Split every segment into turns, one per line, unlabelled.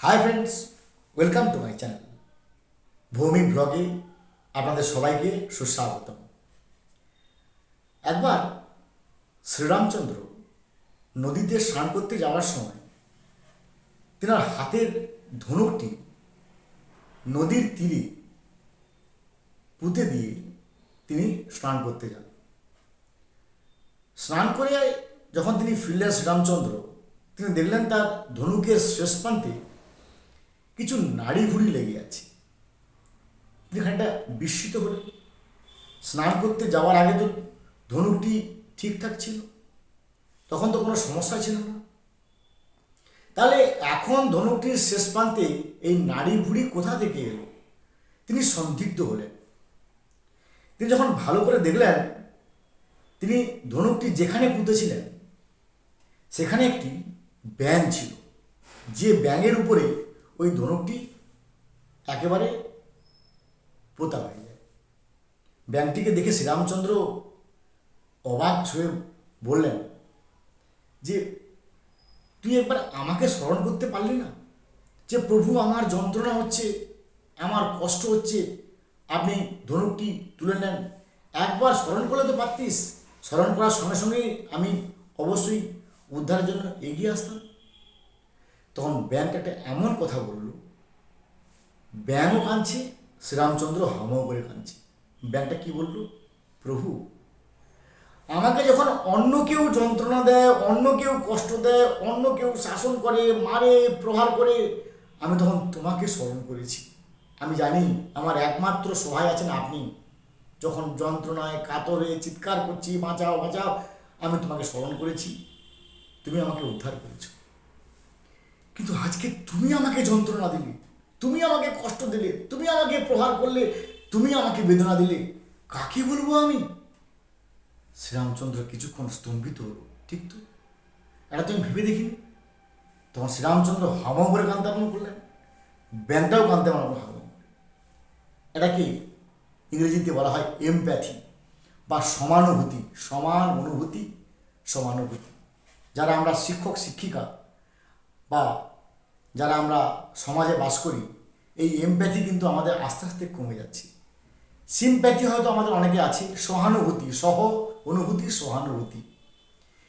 Hi friends welcome to my channel Bhowmik ব্লগে আপনাদের সবাইকে সুস্বাগতম। একবার শ্রীরামচন্দ্র নদীতে স্নান করতে যাওয়ার সময় তেনার হাতের ধনুকটি নদীর তীরে পুঁতে দিয়ে তিনি স্নান করতে যান। স্নান করে যখন তিনি ফিরলেন শ্রীরামচন্দ্র, তিনি দেখলেন তার ধনুকের শেষ প্রান্তে কিছু নাড়ি ভুড়ি লেগে আছে। খানিকটা বিস্মিত হলেন স্নান করতে যাওয়ার আগে তো ধনুকটি ঠিকঠাক ছিল। তখন তো কোনো সমস্যা ছিল না। তাহলে এখন ধনুকটির শেষ প্রান্তে এই নাড়ি ভুড়ি কোথা থেকে এলো? তিনি সন্দিগ্ধ হলেন। তিনি যখন ভালো করে দেখলেন, তিনি ধনুকটি যেখানে পুঁতেছিলেন, সেখানে একটি ব্যাং ছিল। যে ব্যাঙের উপরে ওই ধনুকটি একেবারে পোতা হয়ে যায়। ব্যাংকটিকে দেখে শ্রীরামচন্দ্র অবাক হয়ে বললেন, যে তুই একবার আমাকে স্মরণ করতে পারলি না? যে প্রভু আমার যন্ত্রণা হচ্ছে, আমার কষ্ট হচ্ছে, আপনি ধনুকটি তুলে নেন। একবার স্মরণ করলে তো পারতিস। স্মরণ করার সঙ্গে সঙ্গেই আমি অবশ্যই উদ্ধারের জন্য এগিয়ে আসতাম। তখন ব্যাংক একটা এমন কথা বলল, ব্যাংকও কাঁদছে, শ্রীরামচন্দ্র হামাও করে কাঁদছে। ব্যাংকটা কি বলল? প্রভু, আমাকে যখন অন্য কেউ যন্ত্রণা দেয়, অন্য কেউ কষ্ট দেয়, অন্য কেউ শাসন করে, মারে, প্রহার করে, আমি তখন তোমাকে স্মরণ করেছি। আমি জানি আমার একমাত্র সহায় আছেন আপনি। যখন যন্ত্রণায় কাতরে চিৎকার করছি, বাঁচাও বাঁচাও, আমি তোমাকে স্মরণ করেছি। তুমি আমাকে উদ্ধার করেছ। কিন্তু আজকে তুমি আমাকে যন্ত্রণা দিলে, তুমি আমাকে কষ্ট দিলে, তুমি আমাকে প্রহার করলে, তুমি আমাকে বেদনা দিলে, কাকে বলব আমি? শ্রীরামচন্দ্র কিছুক্ষণ স্তম্ভিত হলো, ঠিক তো? এটা তুমি ভেবে দেখিনি? তখন শ্রীরামচন্দ্র হামা করে কানতে আরম্ভ করলেন ব্যাংকটাও কানতে আরম্ভ হামা এটাকে ইংরেজিতে বলা হয় এমপ্যাথি বা সমানুভূতি, সমান অনুভূতি, সমানুভূতি। যারা আমরা শিক্ষক, শিক্ষিকা বা যারা আমরা সমাজে বাস করি, এই এমপ্যাথি কিন্তু আমাদের আস্তে আস্তে কমে যাচ্ছে। সিম্প্যাথি হয়তো আমাদের অনেকে আছে, সহানুভূতি, সহ অনুভূতি, সহানুভূতি।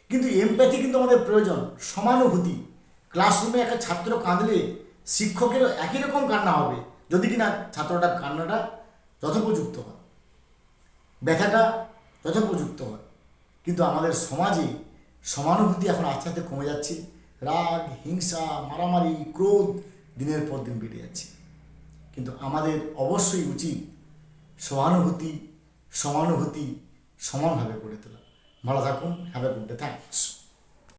কিন্তু এমপ্যাথি কিন্তু আমাদের প্রয়োজন, সমানুভূতি। ক্লাসরুমে একটা ছাত্র কাঁদলে শিক্ষকেরও একই রকম কান্না হবে, যদি কিনা ছাত্রটার কান্নাটা যথোপযুক্ত হয়। ব্যথাটা যথোপযুক্ত হয়। কিন্তু আমাদের সমাজে সমানুভূতি এখন আস্তে আস্তে কমে যাচ্ছে। রাগ, হিংসা, মারামারি, ক্রোধ দিনের পর দিন বেড়ে যাচ্ছে। কিন্তু আমাদের অবশ্যই উচিত সহানুভূতি, সমানুভূতি সমানভাবে গড়ে তোলা। ভালো থাকুন have a good day thanks